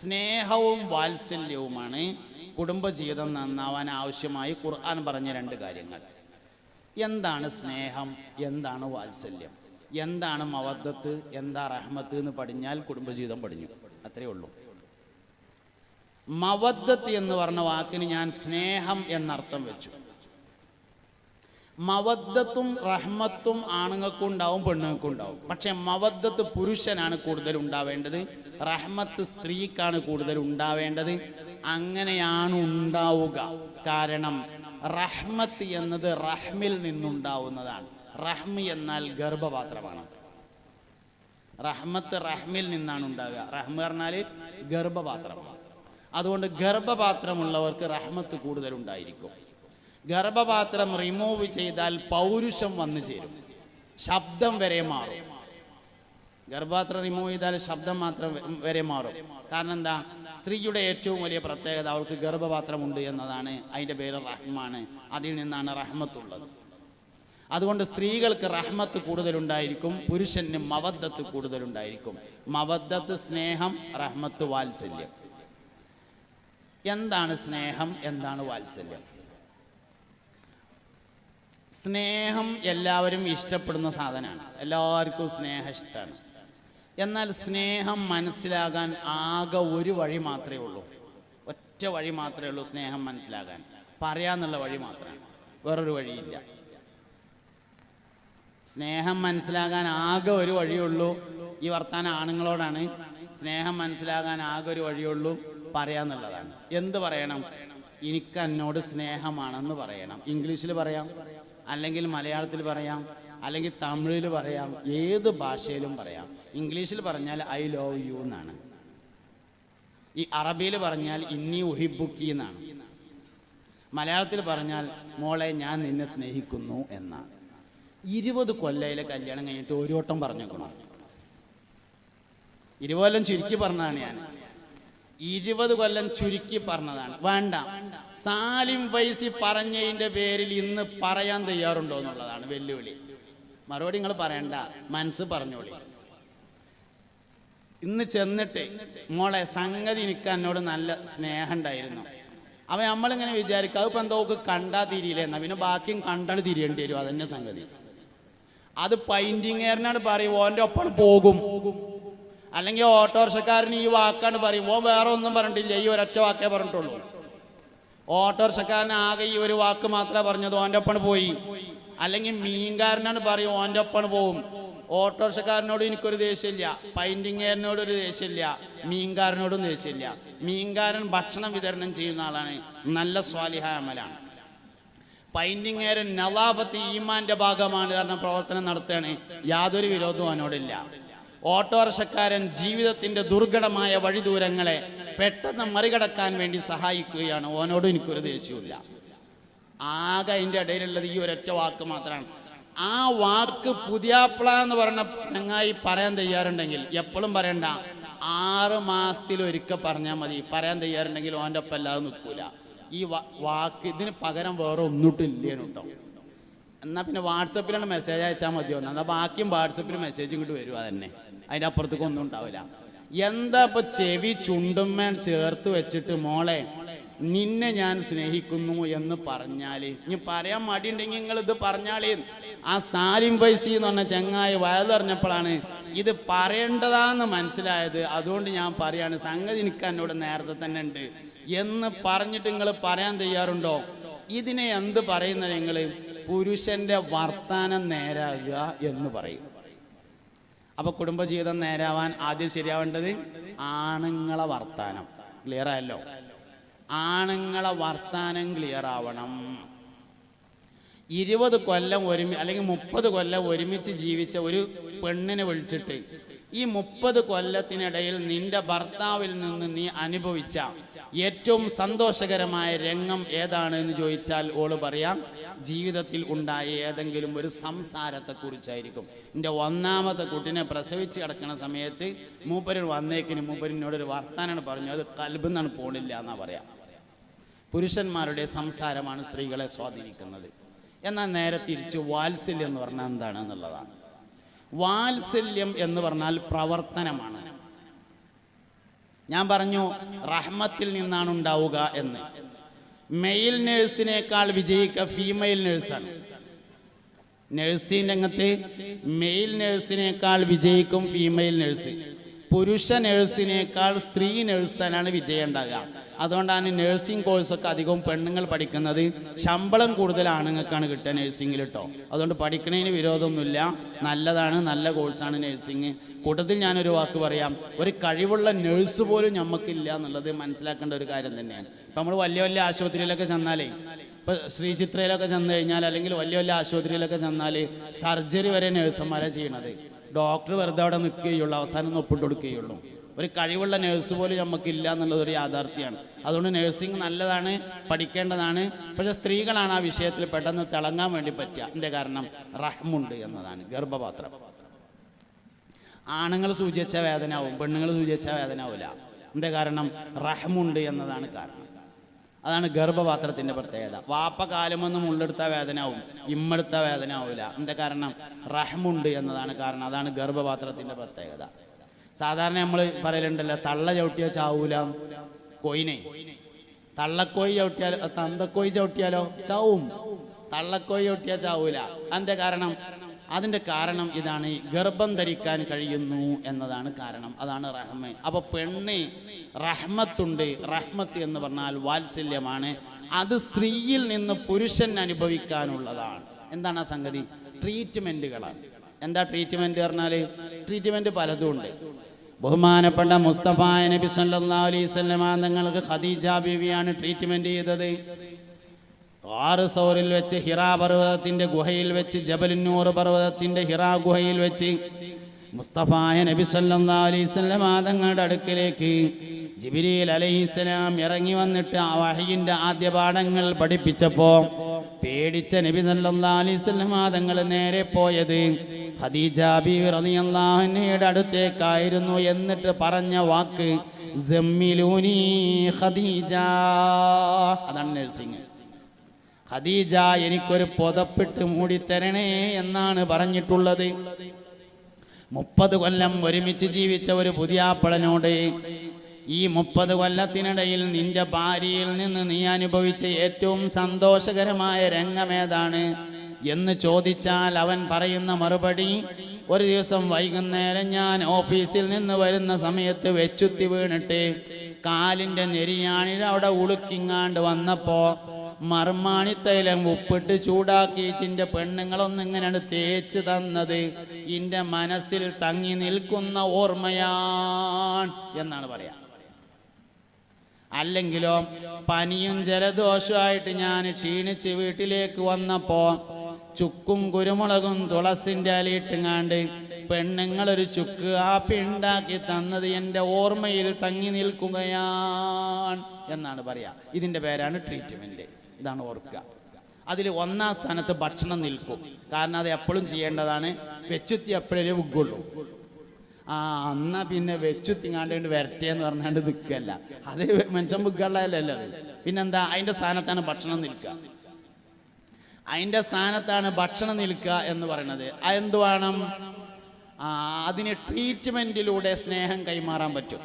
സ്നേഹവും വാത്സല്യവുമാണ് കുടുംബജീവിതം നന്നാവാൻ ആവശ്യമായി ഖുർആൻ പറഞ്ഞ രണ്ട് കാര്യങ്ങൾ. എന്താണ് സ്നേഹം? എന്താണ് വാത്സല്യം? എന്താണ് മവദ്ദത്ത് എന്താ റഹ്മത്ത് എന്ന് പഠിഞ്ഞാൽ കുടുംബജീവിതം പഠിഞ്ഞു. അത്രയേ ഉള്ളൂ. മവദ്ദത്ത് എന്ന് പറഞ്ഞ വാക്കിന് ഞാൻ സ്നേഹം എന്നർത്ഥം വെച്ചു. മവദ്ദത്തും റഹ്മത്തും ആണുങ്ങൾക്കും ഉണ്ടാവും പെണ്ണുങ്ങൾക്കും ഉണ്ടാവും പക്ഷെ മവദ്ദത്ത് പുരുഷനാണ് കൂടുതൽ ഉണ്ടാവേണ്ടത്. റഹ്മത്ത് സ്ത്രീക്കാണ് കൂടുതൽ ഉണ്ടാവേണ്ടത്. അങ്ങനെയാണ് ഉണ്ടാവുക. കാരണം റഹ്മത്ത് എന്നത് റഹ്മിൽ നിന്നുണ്ടാവുന്നതാണ്. റഹ്മി എന്നാൽ ഗർഭപാത്രമാണ്. റഹ്മത്ത് റഹ്മിൽ നിന്നാണ് ഉണ്ടാകുക റഹ്മ പറഞ്ഞാൽ ഗർഭപാത്രമാണ് അതുകൊണ്ട് ഗർഭപാത്രമുള്ളവർക്ക് റഹ്മത്ത് കൂടുതൽ ഉണ്ടായിരിക്കും. ഗർഭപാത്രം റിമൂവ് ചെയ്താൽ പൗരുഷം വന്നു ചേരും. ശബ്ദം വരെ മാറും. ഗർഭപാത്രം റിമൂവ് ചെയ്താൽ ശബ്ദം മാത്രം വരെ മാറും. കാരണം എന്താ? സ്ത്രീയുടെ ഏറ്റവും വലിയ പ്രത്യേകത അവൾക്ക് ഗർഭപാത്രമുണ്ട് എന്നതാണ്. അതിന്റെ പേര് റഹ്മാണ്. അതിൽ നിന്നാണ് റഹ്മത്തുള്ളത്. അതുകൊണ്ട് സ്ത്രീകൾക്ക് റഹ്മത്ത് കൂടുതലുണ്ടായിരിക്കും പുരുഷന് മവദ്ദത്ത് കൂടുതലുണ്ടായിരിക്കും. മവദ്ദത്ത് സ്നേഹം റഹ്മത്ത് വാത്സല്യം. എന്താണ് സ്നേഹം? എന്താണ് വാത്സല്യം? സ്നേഹം എല്ലാവരും ഇഷ്ടപ്പെടുന്ന സാധനമാണ്. എല്ലാവർക്കും സ്നേഹം ഇഷ്ടമാണ്. എന്നാൽ സ്നേഹം മനസ്സിലാകാൻ ആകെ ഒരു വഴി മാത്രമേ ഉള്ളൂ. ഒറ്റ വഴി മാത്രമേ ഉള്ളൂ സ്നേഹം മനസ്സിലാകാൻ. പറയാന്നുള്ള വഴി മാത്രമാണ്. വേറൊരു വഴിയില്ല. സ്നേഹം മനസ്സിലാകാൻ ആകെ ഒരു വഴിയുള്ളൂ ഈ വർത്താനം ആണുങ്ങളോടാണ്. സ്നേഹം മനസ്സിലാകാൻ ആകെ ഒരു വഴിയുള്ളൂ പറയാന്നുള്ളതാണ്. എന്ത് പറയണം? എനിക്ക് എന്നോട് സ്നേഹമാണെന്ന് പറയണം. ഇംഗ്ലീഷിൽ പറയാം. അല്ലെങ്കിൽ മലയാളത്തിൽ പറയാം അല്ലെങ്കിൽ തമിഴിൽ പറയാം ഏത് ഭാഷയിലും പറയാം. ഇംഗ്ലീഷിൽ പറഞ്ഞാൽ ഐ ലവ് യു എന്നാണ്. ഈ അറബിയിൽ പറഞ്ഞാൽ ഇന്നി ഉഹിബുക്കി എന്നാണ്. മലയാളത്തിൽ പറഞ്ഞാൽ മോളെ ഞാൻ നിന്നെ സ്നേഹിക്കുന്നു എന്നാണ്. ഇരുപത് കൊല്ലയിലെ കല്യാണം കഴിഞ്ഞിട്ട് ഒരു വട്ടം പറഞ്ഞേക്കണം. ഇരുപത് ചുരുക്കി പറഞ്ഞതാണ് ഞാൻ. ഇരുപത് കൊല്ലം ചുരുക്കി പറഞ്ഞതാണ്. വേണ്ട. സാലിം വൈസി പറഞ്ഞതിന്റെ പേരിൽ ഇന്ന് പറയാൻ തയ്യാറുണ്ടോ എന്നുള്ളതാണ് വെല്ലുവിളി. മറുപടി നിങ്ങൾ പറയണ്ട. മനസ്സ് പറഞ്ഞോളി. ഇന്ന് ചെന്നിട്ട് മോളെ സംഗതി എനിക്ക് എന്നോട് നല്ല സ്നേഹം ഉണ്ടായിരുന്നു. അവ നമ്മളിങ്ങനെ വിചാരിക്കും അതിപ്പോൾ എന്തോ കണ്ടാ തിരിയില്ല? എന്നാ പിന്നെ ബാക്കിയും കണ്ടാണ് തിരിയേണ്ടി വരും. അതന്നെ സംഗതി. അത് പൈന്റിങ്ങേറിനാണ് പറയും ഓന്റെ ഒപ്പം പോകും. അല്ലെങ്കിൽ ഓട്ടോറിക്ഷക്കാരന് ഈ വാക്കാണ് പറയും. ഓ വേറെ ഒന്നും പറഞ്ഞിട്ടില്ല. ഈ ഒരൊറ്റ വാക്കേ പറഞ്ഞിട്ടുള്ളൂ. ഓട്ടോറിക്ഷക്കാരൻ ആകെ ഈ ഒരു വാക്ക് മാത്രമേ പറഞ്ഞത്. ഓന്റെ ഒപ്പം പോയി. അല്ലെങ്കിൽ മീൻകാരനാണ് പറയും ഓന്റെ ഒപ്പം പോവും. ഓട്ടോറിക്ഷക്കാരനോട് എനിക്കൊരു ദേഷ്യമില്ല. പൈന്റിങ്ങേറിനോട് ഒരു ദേഷ്യമില്ല. മീൻകാരനോടും ദേഷ്യമില്ല. മീൻകാരൻ ഭക്ഷണം വിതരണം ചെയ്യുന്ന ആളാണ്. നല്ല സ്വാലിഹ അമലാണ്. പൈന്റിങ്ങുകാരൻ നവാഫത്ത് ഈമാന്റെ ഭാഗമാണ് കാരണം പ്രവർത്തനം നടത്തുകയാണ്. യാതൊരു വിരോധവും അവനോടില്ല. ഓട്ടോറിക്ഷക്കാരൻ ജീവിതത്തിന്റെ ദുർഘടമായ വഴിദൂരങ്ങളെ പെട്ടെന്ന് മറികടക്കാൻ വേണ്ടി സഹായിക്കുകയാണ്. ഓനോട് എനിക്കൊരു ദേഷ്യമില്ല ആകെ അതിന്റെ ഇടയിലുള്ളത് ഈ ഒരൊറ്റ വാക്ക് മാത്രമാണ്. ആ വാക്ക് പുതിയാപ്പിള എന്ന് പറഞ്ഞ ചങ്ങായി പറയാൻ തയ്യാറുണ്ടെങ്കിൽ എപ്പോഴും പറയണ്ട. ആറ് മാസത്തിൽ ഒരിക്കൽ പറഞ്ഞാൽ മതി. പറയാൻ തയ്യാറുണ്ടെങ്കിൽ ഓന്റെ ഒപ്പം അല്ലാതെ നിൽക്കൂല. ഈ വാക്ക് ഇതിന് പകരം വേറെ ഒന്നിട്ടില്ലേനു കേട്ടോ എന്നാൽ പിന്നെ വാട്സപ്പിലാണ് മെസ്സേജ് അയച്ചാൽ മതിയോ? എന്നാൽ ബാക്കിയും വാട്സപ്പിൽ മെസ്സേജ് ഇങ്ങോട്ട് വരുക തന്നെ അതിന്റെ അപ്പുറത്തേക്ക് ഒന്നും ഉണ്ടാവില്ല. എന്താ ഇപ്പൊ ചെവി ചുണ്ടുമ്മേൻ ചേർത്ത് വെച്ചിട്ട് മോളെ നിന്നെ ഞാൻ സ്നേഹിക്കുന്നു എന്ന് പറഞ്ഞാൽ ഇനി പറയാൻ മടിയുണ്ടെങ്കിൽ നിങ്ങൾ ഇത് പറഞ്ഞാലേ. ആ സാലിം പൈസി എന്ന് പറഞ്ഞ ചങ്ങായി വയലറിഞ്ഞപ്പോഴാണ് ഇത് പറയേണ്ടതാന്ന് മനസ്സിലായത്. അതുകൊണ്ട് ഞാൻ പറയാണ് സംഗതി എനിക്ക് എന്നോട് നേരത്തെ തന്നെ ഉണ്ട്. എന്ന് പറഞ്ഞിട്ട് നിങ്ങൾ പറയാൻ തയ്യാറുണ്ടോ? ഇതിനെ എന്ത് പറയുന്നത് നിങ്ങൾ പുരുഷന്റെ വർത്താനം നേരാകുക എന്ന് പറയും. അപ്പൊ കുടുംബജീവിതം നേരാവാൻ ആദ്യം ശരിയാവേണ്ടത് ആണുങ്ങളെ വർത്താനം. ക്ലിയർ ആയല്ലോ? ആണുങ്ങളെ വർത്താനം ക്ലിയർ ആവണം. ഇരുപത് കൊല്ലം ഒരുമി അല്ലെങ്കിൽ മുപ്പത് കൊല്ലം ഒരുമിച്ച് ജീവിച്ച ഒരു പെണ്ണിനെ വിളിച്ചിട്ട് ഈ മുപ്പത് കൊല്ലത്തിനിടയിൽ നിന്റെ ഭർത്താവിൽ നിന്ന് നീ അനുഭവിച്ച ഏറ്റവും സന്തോഷകരമായ രംഗം ഏതാണ് എന്ന് ചോദിച്ചാൽ ഓൾ പറയാം ജീവിതത്തിൽ ഉണ്ടായ ഏതെങ്കിലും ഒരു സംസാരത്തെ കുറിച്ചായിരിക്കും എന്റെ ഒന്നാമത്തെ കുട്ടിനെ പ്രസവിച്ച് കിടക്കുന്ന സമയത്ത് മൂപ്പര് വന്നേക്കിന് മൂപ്പരിനോട് ഒരു വർത്താനാണ് പറഞ്ഞു അത് കൽബെന്നാണ് പോണില്ല എന്നാ പറയാം. പുരുഷന്മാരുടെ സംസാരമാണ് സ്ത്രീകളെ സ്വാധീനിക്കുന്നത്. എന്നാൽ നേരെ തിരിച്ച് വാത്സല്യം എന്ന് പറഞ്ഞാൽ എന്താണ് എന്നുള്ളതാണ്. വാത്സല്യം എന്ന് പറഞ്ഞാൽ പ്രവർത്തനമാണ്. ഞാൻ പറഞ്ഞു റഹ്മത്തിൽ നിന്നാണ് ഉണ്ടാവുക എന്ന്. മെയിൽ നേഴ്സിനേക്കാൾ വിജയിക്ക ഫീമെയിൽ നേഴ്സാണ്. നഴ്സിംഗ് രംഗത്ത് മെയിൽ നേഴ്സിനേക്കാൾ വിജയിക്കും ഫീമെയിൽ നേഴ്സ്. പുരുഷ നേഴ്സിനേക്കാൾ സ്ത്രീ നേഴ്സിനാണ് വിജയം ഉണ്ടാകുക അതുകൊണ്ടാണ് നഴ്സിംഗ് കോഴ്സൊക്കെ അധികവും പെണ്ണുങ്ങൾ പഠിക്കുന്നത്. ശമ്പളം കൂടുതൽ ആണുങ്ങൾക്കാണ് കിട്ടുക നഴ്സിംഗിൽ കേട്ടോ അതുകൊണ്ട് പഠിക്കണതിന് വിരോധമൊന്നുമില്ല. നല്ലതാണ് നല്ല കോഴ്സാണ് നഴ്സിംഗ് കൂട്ടത്തിൽ ഞാനൊരു വാക്ക് പറയാം. ഒരു കഴിവുള്ള നഴ്സ് പോലും നമുക്കില്ല എന്നുള്ളത് മനസ്സിലാക്കേണ്ട ഒരു കാര്യം തന്നെയാണ്. ഇപ്പം നമ്മൾ വലിയ വലിയ ആശുപത്രിയിലൊക്കെ ചെന്നാലേ ഇപ്പോൾ ശ്രീചിത്രയിലൊക്കെ ചെന്ന് കഴിഞ്ഞാൽ അല്ലെങ്കിൽ വലിയ വലിയ ആശുപത്രിയിലൊക്കെ ചെന്നാൽ സർജറി വരെ നഴ്സുമാരെ ചെയ്യണത്. ഡോക്ടർ വെറുതെ അവിടെ നിൽക്കുകയുള്ളൂ അവസാനം ഒപ്പിട്ട് കൊടുക്കുകയുള്ളൂ. ഒരു കഴിവുള്ള നേഴ്സ് പോലും നമുക്കില്ല എന്നുള്ളത് ഒരു യാഥാർത്ഥ്യമാണ്. അതുകൊണ്ട് നഴ്സിംഗ് നല്ലതാണ് പഠിക്കേണ്ടതാണ്. പക്ഷെ സ്ത്രീകളാണ് ആ വിഷയത്തിൽ പെട്ടെന്ന് തിളങ്ങാൻ വേണ്ടി പറ്റുക. എന്റെ കാരണം? റഹ്മുണ്ട് എന്നതാണ് ഗർഭപാത്രം. ആണുങ്ങൾ സൂചിച്ച വേദനാവും പെണ്ണുങ്ങൾ സൂചിച്ച വേദനാവില്ല എന്താ കാരണം? റഹ്മുണ്ട് എന്നതാണ് കാരണം. അതാണ് ഗർഭപാത്രത്തിന്റെ പ്രത്യേകത. വാപ്പ കാലമൊന്നും ഉള്ളെടുത്ത വേദനാവും ഇമ്മെടുത്ത വേദന ആവില്ല എന്താ കാരണം? റഹ്മുണ്ട് എന്നതാണ് കാരണം. അതാണ് ഗർഭപാത്രത്തിന്റെ പ്രത്യേകത. സാധാരണ നമ്മൾ പറയലുണ്ടല്ലോ തള്ള ചവിട്ടിയാൽ ചാവൂല. കൊയിനെ. തള്ളക്കോയി ചവിട്ടിയാൽ തന്തക്കോയി ചവിട്ടിയാലോ ചാവും. തള്ളക്കോയി ചവിട്ടിയാൽ ചാവൂല. അതിന്റെ കാരണം? അതിന്റെ കാരണം ഇതാണ് ഗർഭം ധരിക്കാൻ കഴിയുന്നു എന്നതാണ് കാരണം. അതാണ് റഹ്മ. അപ്പൊ പെണ്ണ് റഹ്മത്തുണ്ട്. റഹ്മത്ത് എന്ന് പറഞ്ഞാൽ വാത്സല്യമാണ്. അത് സ്ത്രീയിൽ നിന്ന് പുരുഷൻ അനുഭവിക്കാനുള്ളതാണ്. എന്താണ് ആ സംഗതി? ട്രീറ്റ്മെന്റുകളാണ്. എന്താ ട്രീറ്റ്മെന്റ് പറഞ്ഞാൽ ട്രീറ്റ്മെന്റ് പലതും ഉണ്ട്. ബഹുമാനപ്പെട്ട മുസ്തഫ നബി സല്ലാ അലൈഹി വസല്ലമ തങ്ങൾക്ക് ഖദീജ ബീവിയാണ് ട്രീറ്റ്മെന്റ് ചെയ്തത്. ആറ് സൗറിൽ വെച്ച് ഹിറാ പർവതത്തിന്റെ ഗുഹയിൽ വെച്ച് ജബലിന്നൂർ പർവതത്തിന്റെ ഹിറാ ഗുഹയിൽ വെച്ച് മുസ്തഫായ നബി സല്ലാ അലൈഹി വസല്ലം അടുക്കിലേക്ക് അലൈഹി അലൈഹിസ്സലാം ഇറങ്ങി വന്നിട്ട് ആ വഹയിന്റെ ആദ്യ പാഠങ്ങൾ പഠിപ്പിച്ചപ്പോ പേടിച്ച നബി സല്ലല്ലാഹു അലൈഹി വസല്ലം തങ്ങൾ നേരെ പോയത്. ഖദീജ ബീവി അടുത്തേക്കായിരുന്നു എന്നിട്ട് പറഞ്ഞ വാക്ക് ജമ്മിലൂനി ഖദീജ. അതാണ് നഴ്സിംഗ് ഖദീജ എനിക്കൊരു പുതപ്പിട്ട് മൂടിത്തരണേ എന്നാണ് പറഞ്ഞിട്ടുള്ളത്. മുപ്പത് കൊല്ലം ഒരുമിച്ച് ജീവിച്ച ഒരു പുതിയാപ്പളനോട് ഈ മുപ്പത് കൊല്ലത്തിനിടയിൽ നിന്റെ ഭാര്യയിൽ നിന്ന് നീ അനുഭവിച്ച ഏറ്റവും സന്തോഷകരമായ രംഗമേതാണ് എന്ന് ചോദിച്ചാൽ അവൻ പറയുന്ന മറുപടി ഒരു ദിവസം വൈകുന്നേരം ഞാൻ ഓഫീസിൽ നിന്ന് വരുന്ന സമയത്ത് വെച്ചുത്തി വീണിട്ട് കാലിന്റെ നെരിയാണിൽ അവിടെ ഉളുക്കിങ്ങാണ്ട് വന്നപ്പോൾ മർമാണിത്തൈലം ഉപ്പിട്ട് ചൂടാക്കിയിട്ട് ഇന്റെ പെണ്ണുങ്ങളൊന്നും ഇങ്ങനെയാണ് തേച്ച് തന്നത് ഇന്റെ മനസ്സിൽ തങ്ങി നിൽക്കുന്ന ഓർമ്മയാണ് എന്നാണ് പറയാ. അല്ലെങ്കിലോ പനിയും ജലദോഷമായിട്ട് ഞാൻ ക്ഷീണിച്ച് വീട്ടിലേക്ക് വന്നപ്പോ ചുക്കും കുരുമുളകും തുളസിന്റെ അലയിട്ടുങ്ങാണ്ട് പെണ്ണുങ്ങളൊരു ചുക്ക് ആപ്പി ഉണ്ടാക്കി തന്നത് എന്റെ ഓർമ്മയിൽ തങ്ങി നിൽക്കുകയാണ് എന്നാണ് പറയാ. ഇതിന്റെ പേരാണ് ട്രീറ്റ്മെന്റ് ഇതാണ് ഓർക്കുക. അതിൽ ഒന്നാം സ്ഥാനത്ത് ഭക്ഷണം നിൽക്കും. കാരണം അത് എപ്പോഴും ചെയ്യേണ്ടതാണ്. വെച്ചുത്തി എപ്പോഴേ ഉഗ്ഗുള്ളൂ. ആ അന്ന പിന്നെ വെച്ചുത്തിങ്ങാണ്ട് വരട്ടെ എന്ന് പറഞ്ഞാണ്ട് നിൽക്കല്ല അത് മനുഷ്യൻ ബുക്കുള്ളതല്ലല്ലോ പിന്നെന്താ? അതിന്റെ സ്ഥാനത്താണ് ഭക്ഷണം നിൽക്കുക. അതിന്റെ സ്ഥാനത്താണ് ഭക്ഷണം നിൽക്കുക എന്ന് പറയുന്നത്. അതെന്ത് വേണം? അതിന് ട്രീറ്റ്മെന്റിലൂടെ സ്നേഹം കൈമാറാൻ പറ്റും.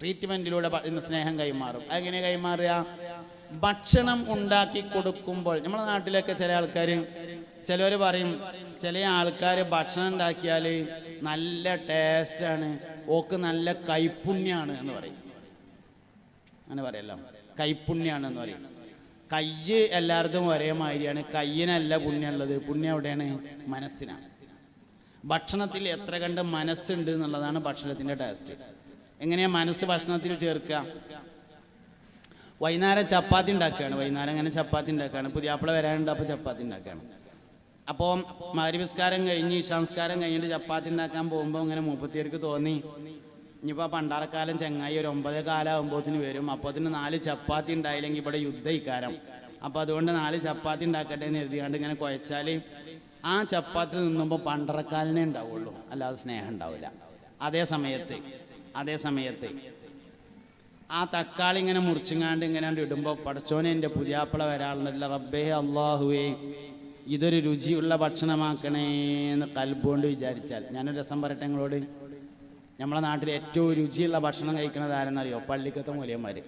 ട്രീറ്റ്മെന്റിലൂടെ സ്നേഹം കൈമാറും. അതെങ്ങനെ കൈമാറുക? ഭക്ഷണം ഉണ്ടാക്കി കൊടുക്കുമ്പോൾ നമ്മുടെ നാട്ടിലൊക്കെ ചില ആൾക്കാർ ചിലവർ പറയും ചില ആൾക്കാർ ഭക്ഷണം ഉണ്ടാക്കിയാൽ നല്ല ടേസ്റ്റാണ്. ഓക്ക് നല്ല കൈപ്പുണ്യാണ് എന്ന് പറയും. അങ്ങനെ പറയല്ലോ. കൈപ്പുണ്യാണ് എന്ന് പറയും. കയ്യ് എല്ലായിടത്തും ഒരേ മാതിരിയാണ്. കയ്യിനല്ല പുണ്യമുള്ളത്. പുണ്യം എവിടെയാണ്? മനസ്സിനാണ്. ഭക്ഷണത്തിൽ എത്ര കണ്ട് മനസ്സുണ്ട് എന്നുള്ളതാണ് ഭക്ഷണത്തിന്റെ ടേസ്റ്റ് എങ്ങനെയാ മനസ്സ് ഭക്ഷണത്തിൽ ചേർക്കുക? വൈകുന്നേരം ചപ്പാത്തി ഉണ്ടാക്കുകയാണ്. വൈകുന്നേരം അങ്ങനെ ചപ്പാത്തി ഉണ്ടാക്കുകയാണ്. പുതിയ ആപ്പിള വരാനുണ്ട് അപ്പോൾ ചപ്പാത്തി ഉണ്ടാക്കുകയാണ്. അപ്പോൾ മാരിവിസ്കാരം കഴിഞ്ഞ് സംസ്കാരം കഴിഞ്ഞിട്ട് ചപ്പാത്തി ഉണ്ടാക്കാൻ പോകുമ്പോൾ ഇങ്ങനെ മുപ്പത്തിയേർക്ക് തോന്നി. ഇനിയിപ്പോൾ പണ്ടാറക്കാലം ചെങ്ങായി ഒരു ഒമ്പത് കാലാകുമ്പോഴത്തിന് വരും. അപ്പോത്തിന് നാല് ചപ്പാത്തി ഉണ്ടായില്ലെങ്കിൽ ഇവിടെ യുദ്ധ ഇക്കാരം. അപ്പോൾ അതുകൊണ്ട് നാല് ചപ്പാത്തി ഉണ്ടാക്കട്ടെ എന്ന് എഴുതിയാണ്ട് ഇങ്ങനെ കുഴച്ചാൽ ആ ചപ്പാത്തി നിന്നുമ്പോൾ പണ്ടറക്കാലിനെ ഉണ്ടാവുള്ളൂ. അല്ലാതെ സ്നേഹം ഉണ്ടാവില്ല. അതേ സമയത്ത് അതേ സമയത്ത് ആ തക്കാളി ഇങ്ങനെ മുറിച്ചിങ്ങാണ്ട് ഇങ്ങനെ ഇടുമ്പോൾ പടച്ചോനെ എന്റെ പുതിയാപ്പിള വരാളുണ്ടല്ല റബ്ബേ അള്ളാഹുവേ ഇതൊരു രുചിയുള്ള ഭക്ഷണമാക്കണേ എന്ന് കൽബുകൊണ്ട് വിചാരിച്ചാൽ. ഞാനൊരു രസം പറയട്ടെ നിങ്ങളോട്? നമ്മളെ നാട്ടിൽ ഏറ്റവും രുചിയുള്ള ഭക്ഷണം കഴിക്കുന്നത് ആരെന്നറിയോ? പള്ളിക്കത്തെ മൂല്യന്മാർ